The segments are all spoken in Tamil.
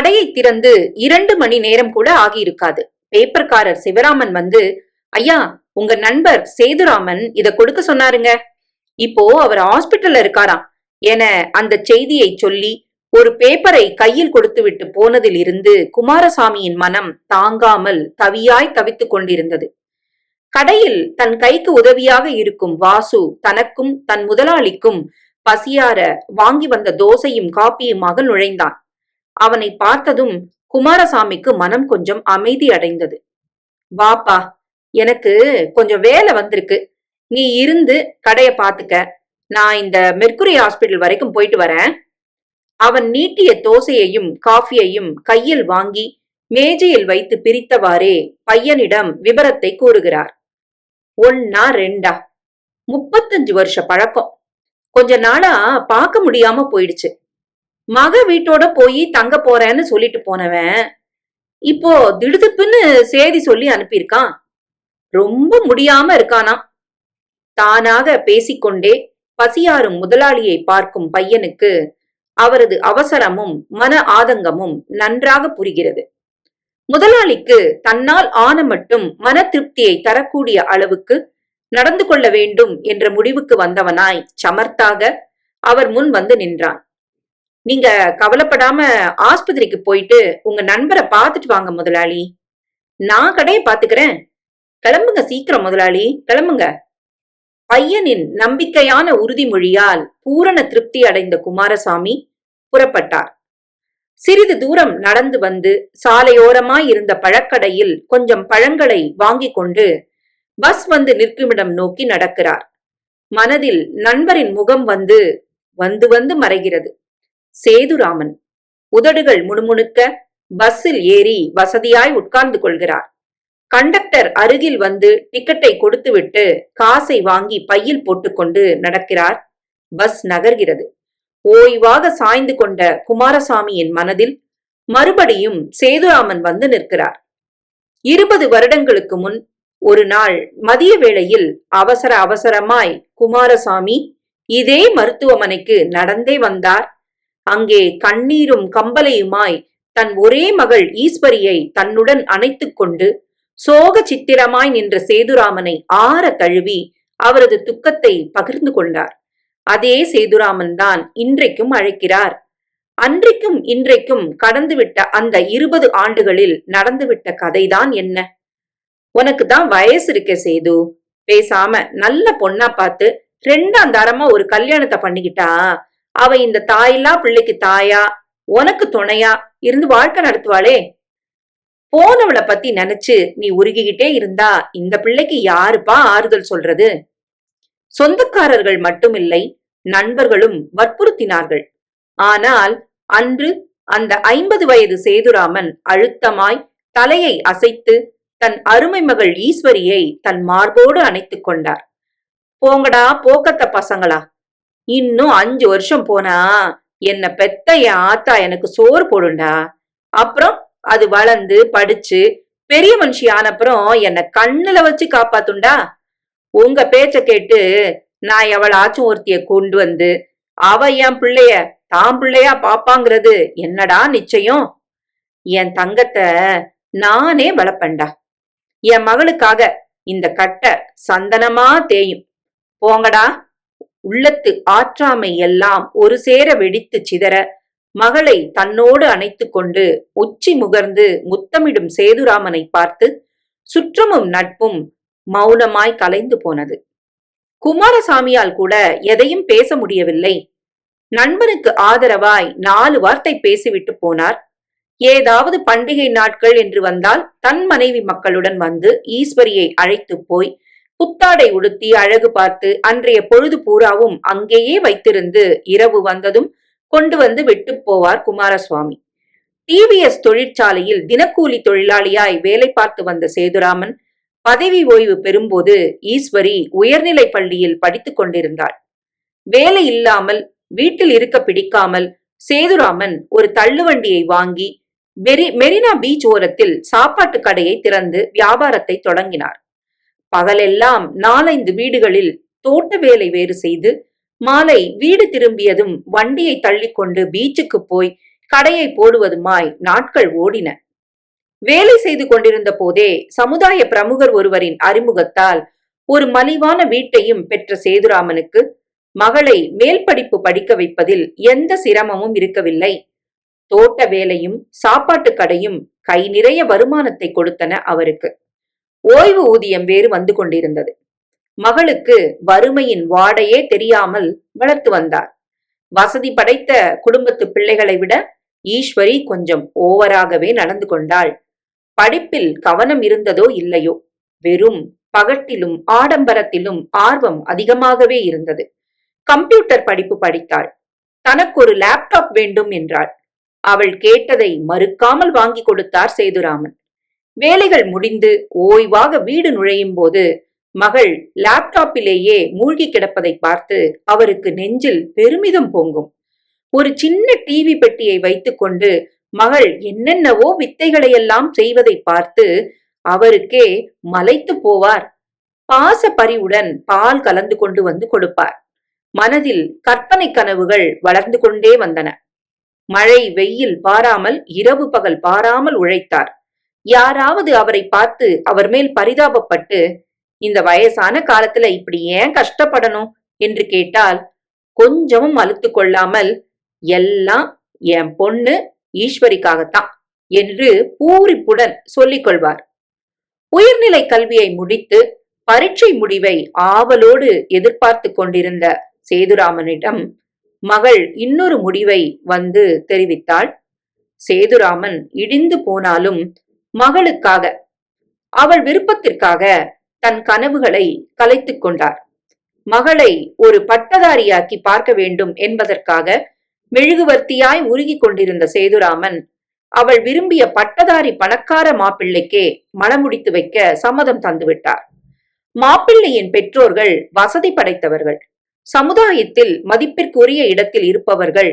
கடையை திறந்து இரண்டு மணி நேரம் கூட ஆகியிருக்காது. பேப்பர்காரர் சிவராமன் வந்து ஐயா உங்க நண்பர் சேதுராமன் இத கொடுக்க சொன்னாருங்க. இப்போ அவர் ஹாஸ்பிட்டல்ல இருக்காராம். என அந்த செய்தியை சொல்லி ஒரு பேப்பரை கையில் கொடுத்துவிட்டு போனதில் இருந்து குமாரசாமியின் மனம் தாங்காமல் தவியாய் தவித்துக் கொண்டிருந்தது. கடையில் தன் கைக்கு உதவியாக இருக்கும் வாசு தனக்கும் தன் முதலாளிக்கும் பசியார வாங்கி வந்த தோசையும் காப்பியுமாக நுழைந்தான். அவனை பார்த்ததும் குமாரசாமிக்கு மனம் கொஞ்சம் அமைதி அடைந்தது. வாப்பா எனக்கு கொஞ்சம் வேலை வந்திருக்கு. நீ இருந்து கடைய பாத்துக்க நான் இந்த மெர்க்குரி ஹாஸ்பிட்டல் வரைக்கும் போயிட்டு வரேன். அவன் நீட்டிய தோசையையும் காஃபியையும் கையில் வாங்கி மேஜையில் வைத்து பிரித்தவாறே பையனிடம் விபரத்தை கூறுகிறார். ஒன்னா ரெண்டா? முப்பத்தஞ்சு வருஷ பழக்கம். கொஞ்ச நாளா பார்க்க முடியாம போயிடுச்சு. மக வீட்டோட போய் தங்க போறேன்னு சொல்லிட்டு போனவன் இப்போ திடுதுப்புன்னு சேதி சொல்லி அனுப்பியிருக்கான். ரொம்ப முடியாம இருக்கானா தானாக பேசிக்கொண்டே பசியாறும் முதலாளியை பார்க்கும் பையனுக்கு அவரது அவசரமும் மன ஆதங்கமும் நன்றாக புரிகிறது. முதலாளிக்கு தன்னால் ஆன மட்டும் மன திருப்தியை தரக்கூடிய அளவுக்கு நடந்து கொள்ள வேண்டும் என்ற முடிவுக்கு வந்தவனாய் சமர்த்தாக அவர் முன் வந்து நின்றான். நீங்க கவலைப்படாம ஆஸ்பத்திரிக்கு போயிட்டு உங்க நண்பரை பார்த்துட்டு வாங்க முதலாளி. நான் கடையை பாத்துக்கிறேன் கிளம்புங்க சீக்கிரம் முதலாளி. கிளம்புங்க. பையனின் நம்பிக்கையான உறுதிமொழியால் பூரண திருப்தி அடைந்த குமாரசாமி புறப்பட்டார். சிறிது தூரம் நடந்து வந்து சாலையோரமாய் இருந்த பழக்கடையில் கொஞ்சம் பழங்களை வாங்கி கொண்டு பஸ் வந்து நிற்குமிடம் நோக்கி நடக்கிறார். மனதில் நண்பரின் முகம் வந்து வந்து வந்து மறைகிறது. சேதுராமன். உதடுகள் முணுமுணுக்க பஸ்ஸில் ஏறி வசதியாய் உட்கார்ந்து கொள்கிறார். கண்டக்டர் அருகில் வந்து டிக்கெட்டை கொடுத்துவிட்டு காசை வாங்கி பையில் போட்டுக்கொண்டு நடக்கிறார். பஸ் நகர்கிறது. ஓய்வாக சாய்ந்து கொண்ட குமாரசாமியின் மனதில் மறுபடியும் சேதுராமன் வந்து நிற்கிறார். இருபது வருடங்களுக்கு முன் ஒரு நாள் மதிய வேளையில் அவசர அவசரமாய் குமாரசாமி இதே மருத்துவமனைக்கு நடந்தே வந்தார். அங்கே கண்ணீரும் கம்பலையுமாய் தன் ஒரே மகள் ஈஸ்வரியை தன்னுடன் அணைத்துக் கொண்டு சோக சித்திரமாய் நின்ற சேதுராமனை ஆற தழுவி அவரது துக்கத்தை பகிர்ந்து கொண்டார். அதே சேதுராமன் தான் இன்றைக்கும் அழைக்கிறார். அன்றைக்கும் இன்றைக்கும் கடந்துவிட்ட அந்த இருபது ஆண்டுகளில் நடந்துவிட்ட கதைதான் என்ன? உனக்கு தான் வயசு இருக்க சேது. பேசாம நல்ல பொண்ணா பார்த்து ரெண்டாம் தரமா ஒரு கல்யாணத்தை பண்ணிக்கிட்டா அவ இந்த தாயில்லா பிள்ளைக்கு தாயா? உனக்கு துணையா? இருந்து வாழ்க்கை நடத்துவாளே. போனவளை பத்தி நினைச்சு நீ உருகிக்கிட்டே இருந்தா இந்த பிள்ளைக்கு யாருப்பா ஆறுதல் சொல்றது? சொந்தக்காரர்கள் மட்டுமில்லை நண்பர்களும் வற்புறுத்தினார்கள். ஆனால் அன்று அந்த ஐம்பது வயது சேதுராமன் அழுத்தமாய் தலையை அசைத்து தன் அருமை மகள் ஈஸ்வரியை தன் மார்போடு அணைத்துக் கொண்டார். போங்கடா போக்கத்த பசங்களா? இன்னும் அஞ்சு வருஷம் போனா என்ன பெத்த என் ஆத்தா எனக்கு சோறு போடுண்டா. அப்புறம் அது வளர்ந்து படிச்சு பெரிய மனுஷி ஆனப்புறம் என்ன கண்ணுல வச்சு காப்பாத்துண்டா. உங்க பேச்ச கேட்டு நான் எவளாச்சும் ஒருத்திய கொண்டு வந்து அவ என் பிள்ளைய தான் பிள்ளையா பாப்பாங்கிறது என்னடா நிச்சயம்? என் தங்கத்தை நானே வளப்பண்டா என் மகளுக்காக இந்த கட்டை சந்தனமா தேயும். போங்கடா. உள்ளத்து ஆற்றாமை எல்லாம் ஒரு சேர வெடித்து சிதற மகளை தன்னோடு அணைத்து கொண்டு உச்சி முகர்ந்து முத்தமிடும் சேதுராமனை பார்த்து சுற்றமும் நட்பும் மௌனமாய் கலைந்து போனது. குமாரசாமியால் கூட எதையும் பேச முடியவில்லை. நண்பனுக்கு ஆதரவாய் நாலு வார்த்தை பேசிவிட்டு போனார். ஏதாவது பண்டிகை நாட்கள் என்று வந்தால் தன் மனைவி மக்களுடன் வந்து ஈஸ்வரியை அழைத்து போய் புத்தாடை உடுத்தி அழகு பார்த்து அன்றைய பொழுது பூராவும் அங்கேயே வைத்திருந்து இரவு வந்ததும் கொண்டு வந்து விட்டு போவார் குமாரசுவாமி. டிவிஎஸ் தொழிற்சாலையில் தினக்கூலி தொழிலாளியாய் வேலை பார்த்து வந்த சேதுராமன் பதவி ஓய்வு பெறும்போது ஈஸ்வரி உயர்நிலை பள்ளியில் படித்துக் கொண்டிருந்தாள். வேலை இல்லாமல் வீட்டில் இருக்க பிடிக்காமல் சேதுராமன் ஒரு தள்ளுவண்டியை வாங்கி மெரினா பீச் ஓரத்தில் சாப்பாட்டு கடையை திறந்து வியாபாரத்தை தொடங்கினார். பகலெல்லாம் நாலைந்து வீடுகளில் தோட்ட வேலை வேறு செய்து மாலை வீடு திரும்பியதும் வண்டியை தள்ளிக்கொண்டு பீச்சுக்கு போய் கடையை போடுவதுமாய் நாட்கள் ஓடின. வேலை செய்து கொண்டிருந்த போதே சமுதாய பிரமுகர் ஒருவரின் அறிமுகத்தால் ஒரு மலிவான வீட்டையும் பெற்ற சேதுராமனுக்கு மகளை மேல் படிப்பு படிக்க வைப்பதில் எந்த சிரமமும் இருக்கவில்லை. தோட்ட வேலையும் சாப்பாட்டு கடையும் கை நிறைய வருமானத்தை கொடுத்தன அவருக்கு. ஓய்வு ஊதியம் வேறு வந்து கொண்டிருந்தது. மகளுக்கு வறுமையின் வாடையே தெரியாமல் வளர்த்து வந்தார். வசதி படைத்த குடும்பத்து பிள்ளைகளை விட ஈஸ்வரி கொஞ்சம் ஓவராகவே நடந்து கொண்டாள். படிப்பில் கவனம் இருந்ததோ இல்லையோ? வெறும் பகட்டிலும் ஆடம்பரத்திலும் ஆர்வம் அதிகமாகவே இருந்தது. கம்ப்யூட்டர் படிப்பு படித்தாள். தனக்கு ஒரு லேப்டாப் வேண்டும் என்றாள். அவள் கேட்டதை மறுக்காமல் வாங்கி கொடுத்தார் சேதுராமன். வேலைகள் முடிந்து ஓய்வாக வீடு நுழையும் போது மகள் லேப்டாப்பிலேயே மூழ்கி கிடப்பதை பார்த்து அவருக்கு நெஞ்சில் பெருமிதம் பொங்கும். ஒரு சின்ன டிவி பெட்டியை வைத்துக்கொண்டு மகள் என்னென்னவோ வித்தைகளையெல்லாம் செய்வதை பார்த்து அவருக்கே மலைத்து போவார். பாச பரிவுடன் பால் கலந்து கொண்டு வந்து கொடுப்பார். மனதில் கற்பனை கனவுகள் வளர்ந்து கொண்டே வந்தன. மழை வெயில் பாராமல் இரவு பகல் பாராமல் உழைத்தார். யாராவது அவரை பார்த்து அவர் மேல் பரிதாபப்பட்டு இந்த வயசான காலத்துல இப்படி ஏன் கஷ்டப்படணும்? என்று கேட்டால் கொஞ்சமும் அழுத்து கொள்ளாமல் எல்லாம் என் பொண்ணு ஈஸ்வரிக்காகத்தான் என்று பூரிப்புடன் சொல்லிக் கொள்வார். உயர்நிலை கல்வியை முடித்து பரீட்சை முடிவை ஆவலோடு எதிர்பார்த்து கொண்டிருந்த சேதுராமனிடம் மகள் இன்னொரு முடிவை வந்து தெரிவித்தாள். சேதுராமன் இடிந்து போனாலும் மகளுக்காக. அவள் விருப்பத்திற்காக தன் கனவுகளை கலைத்துக் கொண்டார். மகளை ஒரு பட்டதாரியாக்கி பார்க்க வேண்டும் என்பதற்காக மெழுகுவர்த்தியாய் உருகி கொண்டிருந்த சேதுராமன் அவள் விரும்பிய பட்டதாரி பணக்கார மாப்பிள்ளைக்கே மனமுடித்து வைக்க சம்மதம் தந்துவிட்டார் மாப்பிள்ளையின் பெற்றோர்கள் வசதி படைத்தவர்கள் சமுதாயத்தில் மதிப்பிற்குரிய இடத்தில் இருப்பவர்கள்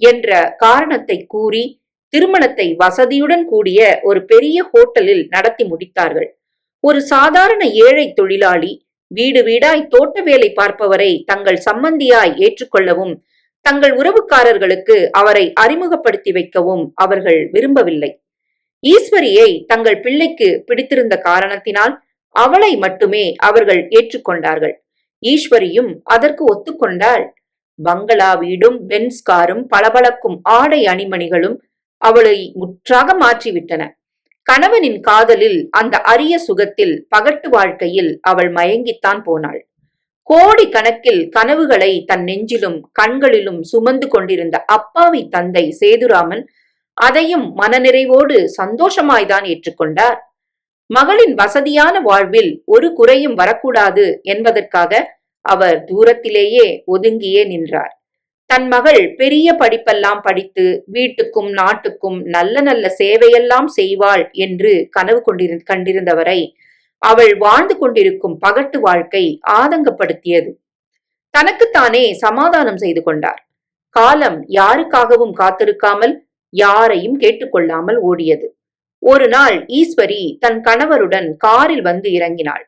என்ற காரணத்தை கூறி திருமணத்தை வசதியுடன் கூடிய ஒரு பெரிய ஹோட்டலில் நடத்தி முடித்தார்கள். ஒரு சாதாரண ஏழை தொழிலாளி வீடு வீடாய் தோட்ட வேலை பார்ப்பவரை தங்கள் சம்மந்தியாய் ஏற்றுக்கொள்ளவும் தங்கள் உறவுக்காரர்களுக்கு அவரை அறிமுகப்படுத்தி வைக்கவும் அவர்கள் விரும்பவில்லை. ஈஸ்வரியை தங்கள் பிள்ளைக்கு பிடித்திருந்த காரணத்தினால் அவளை மட்டுமே அவர்கள் ஏற்றுக்கொண்டார்கள். ஈஸ்வரியும் அதற்கு ஒத்துக்கொண்டாள். பங்களா வீடும் பென்ஸ் காரும் பளபளக்கும் ஆடை அணிமணிகளும் அவளை முற்றாக மாற்றிவிட்டன. கணவனின் காதலில் அந்த அரிய சுகத்தில் பகட்டு வாழ்க்கையில் அவள் மயங்கித்தான் போனாள். கோடி கணக்கில் கனவுகளை தன் நெஞ்சிலும் கண்களிலும் சுமந்து கொண்டிருந்த அப்பாவி தந்தை சேதுராமன் அதையும் மனநிறைவோடு சந்தோஷமாய்தான் ஏற்றுக்கொண்டார். மகளின் வசதியான வாழ்வில் ஒரு குறையும் வரக்கூடாது என்பதற்காக அவர் தூரத்திலேயே ஒதுங்கியே நின்றார். தன் மகள் பெரிய படிப்பெல்லாம் படித்து வீட்டுக்கும் நாட்டுக்கும் நல்ல நல்ல சேவையெல்லாம் செய்வாள் என்று கனவு கொண்டிரு கண்டிருந்தவரை அவள் வாழ்ந்து கொண்டிருக்கும் பகட்டு வாழ்க்கை ஆதங்கப்படுத்தியது. தனக்குத்தானே சமாதானம் செய்து கொண்டார். காலம் யாருக்காகவும் காத்திருக்காமல் யாரையும் கேட்டுக்கொள்ளாமல் ஓடியது. ஒரு நாள் ஈஸ்வரி தன் கணவருடன் காரில் வந்து இறங்கினாள்.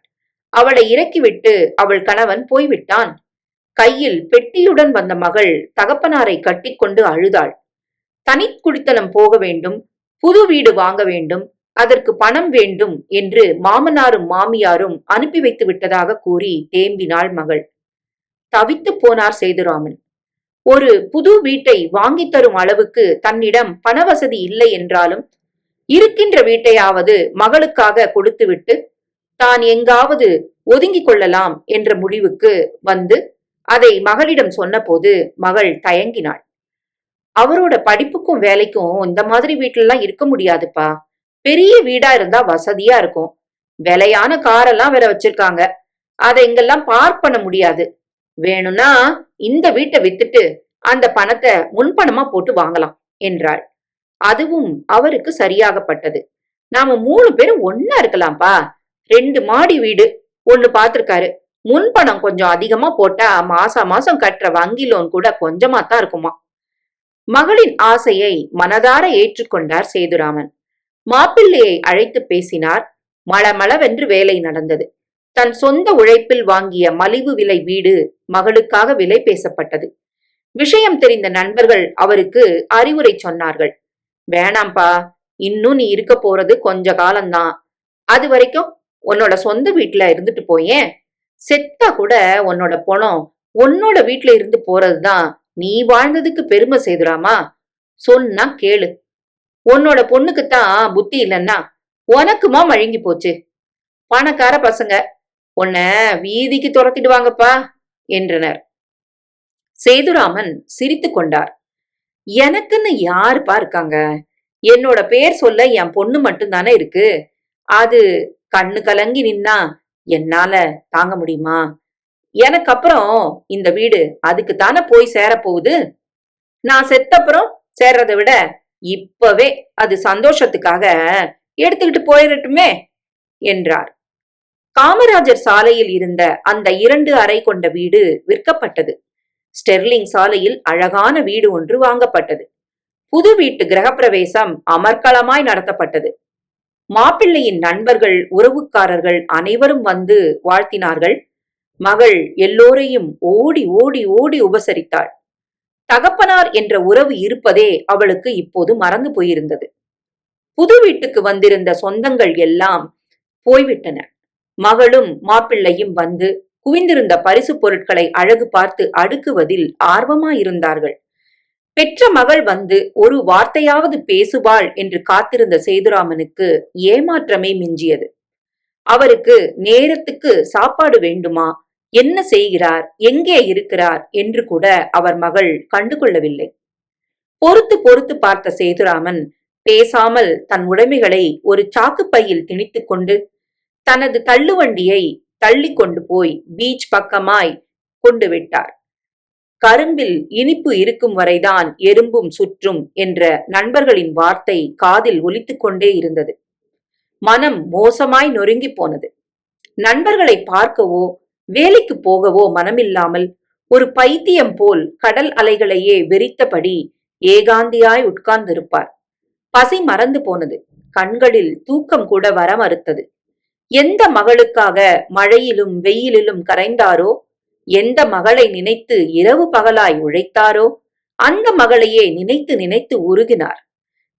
அவளை இறக்கிவிட்டு அவள் கணவன் போய்விட்டான். கையில் பெட்டியுடன் வந்த மகள் தகப்பனாரை கட்டிக்கொண்டு அழுதாள். தனி குடித்தனம் போக வேண்டும் புது வீடு வாங்க வேண்டும் அதற்கு பணம் வேண்டும் என்று மாமனாரும் மாமியாரும் அனுப்பி வைத்து விட்டதாக கூறி தேம்பினாள் மகள். தவித்து போனார் சேதுராமன். ஒரு புது வீட்டை வாங்கி தரும் அளவுக்கு தன்னிடம் பணவசதி இல்லை என்றாலும் இருக்கின்ற வீட்டையாவது மகளுக்காக கொடுத்துவிட்டு தான் எங்காவது ஒதுங்கிக் கொள்ளலாம் என்ற முடிவுக்கு வந்து அதை மகளிடம் சொன்னபோது மகள் தயங்கினாள். அவரோட படிப்புக்கும் வேலைக்கும் இந்த மாதிரி வீட்டிலலாம் இருக்க முடியாதுப்பா. பெரிய வீடா இருந்தா வசதியா இருக்கும். விலையான காரெல்லாம் வேற வச்சிருக்காங்க. அதை இங்கெல்லாம் பார்க் பண்ண முடியாது. வேணும்னா இந்த வீட்டை வித்துட்டு அந்த பணத்தை முன்பணமா போட்டு வாங்கலாம் என்றாள். அதுவும் அவருக்கு சரியாகப்பட்டது. நாம மூணு பேரும் ஒன்னா இருக்கலாம்ப்பா. ரெண்டு மாடி வீடு ஒன்னு பாத்திருக்காரு முன்பணம் கொஞ்சம் அதிகமா போட்டா மாசா மாசம் கட்டுற வங்கி லோன் கூட கொஞ்சமா தான் இருக்குமா மகளின் ஆசையை மனதார ஏற்றுக்கொண்டார் சேதுராமன். மாப்பிள்ளையை அழைத்து பேசினார். மளமளவென்று வேலை நடந்தது. தன் சொந்த உழைப்பில் வாங்கிய மலிவு விலை வீடு மகளுக்காக விலை பேசப்பட்டது. விஷயம் தெரிந்த நண்பர்கள் அவருக்கு அறிவுரை சொன்னார்கள். வேணாம்பா இன்னும் நீ இருக்க போறது கொஞ்ச காலம்தான். அது வரைக்கும் உன்னோட சொந்த வீட்டுல இருந்துட்டு போயேன். செத்தா கூட உன்னோட பணம் உன்னோட வீட்டுல இருந்து போறதுதான் நீ வாழ்ந்ததுக்கு பெருமை செய்துராமா? சொன்னா கேளு. உன்னோட பொண்ணுக்குத்தான் புத்தி இல்லைன்னா உனக்குமா மழுங்கி போச்சு. பணக்கார பசங்க உன்ன வீதிக்கு துரத்திடுவாங்கப்பா என்றனர். சேதுராமன் சிரித்து கொண்டார். எனக்குன்னு யாருப்பா இருக்காங்க? என்னோட பேர் சொல்ல என் பொண்ணு மட்டும்தானே இருக்கு? அது கண்ணு கலங்கி நின்னா என்னால தாங்க முடியுமா? எனக்கு அப்புறம் இந்த வீடு அதுக்கு தானே போய் சேரப்போகுது? நான் செத்தப்புறம் சேர்றதை விட இப்பவே அது சந்தோஷத்துக்காக எடுத்துக்கிட்டு போயிடட்டுமே என்றார். காமராஜர் சாலையில் இருந்த அந்த இரண்டு அறை கொண்ட வீடு விற்கப்பட்டது. ஸ்டெர்லிங் சாலையில் அழகான வீடு ஒன்று வாங்கப்பட்டது. புது வீட்டு கிரகப்பிரவேசம் அமர்க்களமாய் நடத்தப்பட்டது. மாப்பிள்ளையின் நண்பர்கள் உறவுக்காரர்கள் அனைவரும் வந்து வாழ்த்தினார்கள். மகள் எல்லோரையும் ஓடி ஓடி ஓடி உபசரித்தாள். தகப்பனார் என்ற உறவு இருப்பதே அவளுக்கு இப்போது மறந்து போயிருந்தது. புது வீட்டுக்கு வந்திருந்த சொந்தங்கள் எல்லாம் போய்விட்டன. மகளும் மாப்பிள்ளையும் வந்து குவிந்திருந்த பரிசு பொருட்களை அழகு பார்த்து அடுக்குவதில் ஆர்வமாயிருந்தார்கள். பெற்ற மகள் வந்து ஒரு வார்த்தையாவது பேசுவாள் என்று காத்திருந்த சேதுராமனுக்கு ஏமாற்றமே மிஞ்சியது. அவருக்கு நேரத்துக்கு சாப்பாடு வேண்டுமா? என்ன செய்கிறார்? எங்கே இருக்கிறார்? என்று கூட அவர் மகள் கண்டுகொள்ளவில்லை. பொறுத்து பொறுத்து பார்த்த சேதுராமன் பேசாமல் தன் உடைமைகளை ஒரு சாக்குப்பையில் திணித்துக் கொண்டு தனது தள்ளுவண்டியை தள்ளி கொண்டு போய் பீச் பக்கமாய் கொண்டு விட்டார். கரும்பில் இனிப்பு இருக்கும் வரைதான் எறும்பும் சுற்றும் என்ற நண்பர்களின் வார்த்தை காதில் ஒலித்துக் கொண்டே இருந்தது. மனம் மோசமாய் நொறுங்கி போனது. நண்பர்களை பார்க்கவோ வேலைக்கு போகவோ மனமில்லாமல் ஒரு பைத்தியம் போல் கடல் அலைகளையே வெறித்தபடி ஏகாந்தியாய் உட்கார்ந்திருப்பார். பசி மறந்து போனது. கண்களில் தூக்கம் கூட வர மறுத்தது எந்த மகளுக்காக மழையிலும் வெயிலிலும் கரைந்தாரோ எந்த மகளை நினைத்து இரவு பகலாய் உழைத்தாரோ அந்த மகளையே நினைத்து நினைத்து உருகினார்.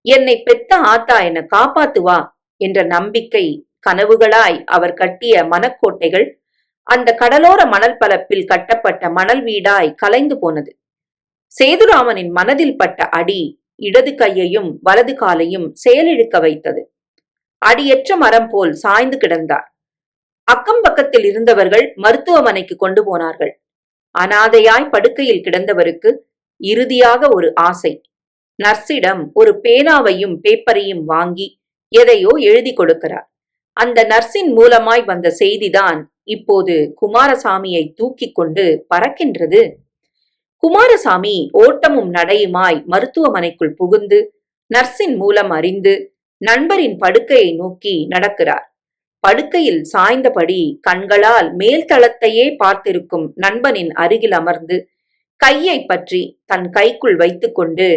என்னை பெத்த ஆத்தா என்ன காப்பாத்துவா? என்ற நம்பிக்கை கனவுகளாய் அவர் கட்டிய மனக்கோட்டைகள் அந்த கடலோர மணல் பரப்பில் கட்டப்பட்ட மணல் வீடாய் கலைந்து போனது. சேதுராமனின் மனதில் பட்ட அடி இடது கையையும் வலது காலையும் செயலிழுக்க வைத்தது. அடியற்ற மரம் போல் சாய்ந்து கிடந்தார். அக்கம் பக்கத்தில் இருந்தவர்கள் மருத்துவமனைக்கு கொண்டு போனார்கள். அனாதையாய் படுக்கையில் கிடந்தவருக்கு இறுதியாக ஒரு ஆசை. நர்ஸிடம் ஒரு பேனாவையும் பேப்பரையும் வாங்கி எதையோ எழுதி கொடுக்கிறார். அந்த நர்ஸின் மூலமாய் வந்த செய்திதான் இப்போது குமாரசாமியை தூக்கி கொண்டு பறக்கின்றது. குமாரசாமி ஓட்டமும் நடையுமாய் மருத்துவமனைக்குள் புகுந்து நர்ஸின் மூலம் அறிந்து நண்பரின் படுக்கையை நோக்கி நடக்கிறார். படுக்கையில் சாய்ந்தபடி கண்களால் மேல்தளத்தையே பார்த்திருக்கும் நண்பனின் அருகில் அமர்ந்து கையை பற்றி தன் கைக்குள் வைத்துக்கொண்டு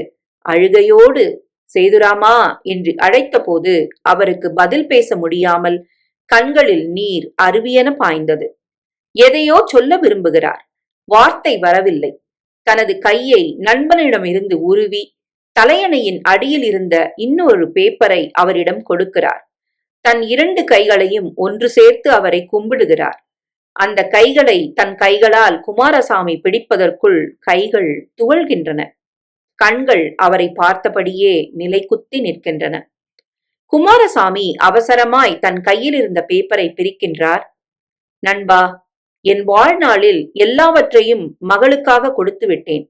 அழுகையோடு சேதுராமா என்று அழைத்தபோது அவருக்கு பதில் பேச முடியாமல் கண்களில் நீர் அருவியென பாய்ந்தது. எதையோ சொல்ல விரும்புகிறார். வார்த்தை வரவில்லை. தனது கையை நண்பனிடமிருந்து உருவி தலையணையின் அடியில் இருந்த இன்னொரு பேப்பரை அவரிடம் கொடுக்கிறார். தன் இரண்டு கைகளையும் ஒன்று சேர்த்து அவரை கும்பிடுகிறார். அந்த கைகளை தன் கைகளால் குமாரசாமி பிடிப்பதற்குள் கைகள் துவள்கின்றன கண்கள் அவரை பார்த்தபடியே நிலைக்குத்தி நிற்கின்றன. குமாரசாமி அவசரமாய் தன் கையில் இருந்த பேப்பரை பிரிக்கின்றார். நண்பா என் வாழ்நாளில் எல்லாவற்றையும் மகளுக்காக கொடுத்து விட்டேன்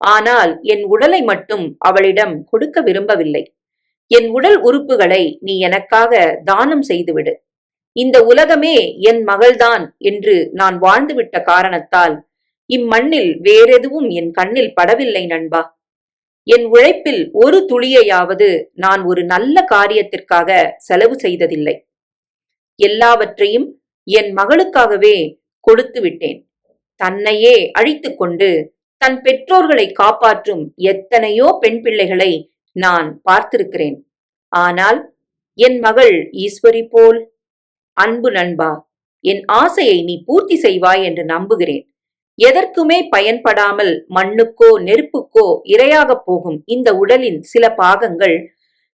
ஆனால் என் உடலை மட்டும் அவளிடம் கொடுக்க விரும்பவில்லை. என் உடல் உறுப்புகளை நீ எனக்காக தானம் செய்துவிடு. இந்த உலகமே என் மகள்தான் என்று நான் வாழ்ந்துவிட்ட காரணத்தால் இம்மண்ணில் வேறெதுவும் என் கண்ணில் படவில்லை நண்பா. என் உழைப்பில் ஒரு துளியையாவது நான் ஒரு நல்ல காரியத்திற்காக செலவு செய்ததில்லை. எல்லாவற்றையும் என் மகளுக்காகவே கொடுத்து விட்டேன். தன்னையே அழித்து கொண்டு தன் பெற்றோர்களை காப்பாற்றும் எத்தனையோ பெண் பிள்ளைகளை நான் பார்த்திருக்கிறேன். ஆனால் என் மகள் ஈஸ்வரி போல் அன்பு நண்பா என் ஆசையை நீ பூர்த்தி செய்வாய் என்று நம்புகிறேன். எதற்குமே பயன்படாமல் மண்ணுக்கோ நெருப்புக்கோ இரையாகப் போகும் இந்த உடலின் சில பாகங்கள்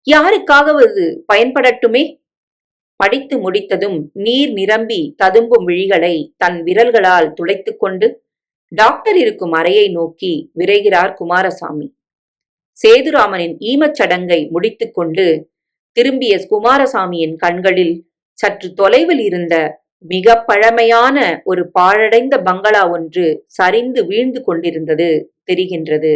யாருக்காகவது பயன்படட்டுமே? படித்து முடித்ததும் நீர் நிரம்பி ததும்பும் விழிகளை தன் விரல்களால் துளைத்துக் கொண்டு டாக்டர் இருக்கும் அறையை நோக்கி விரைகிறார் குமாரசாமி. சேதுராமனின் ஈமச் சடங்கை முடித்துக்கொண்டு திரும்பிய குமாரசாமியின் கண்களில் சற்று தொலைவில் இருந்த மிக பழமையான ஒரு பாழடைந்த பங்களா ஒன்று சரிந்து வீழ்ந்து கொண்டிருந்தது தெரிகின்றது.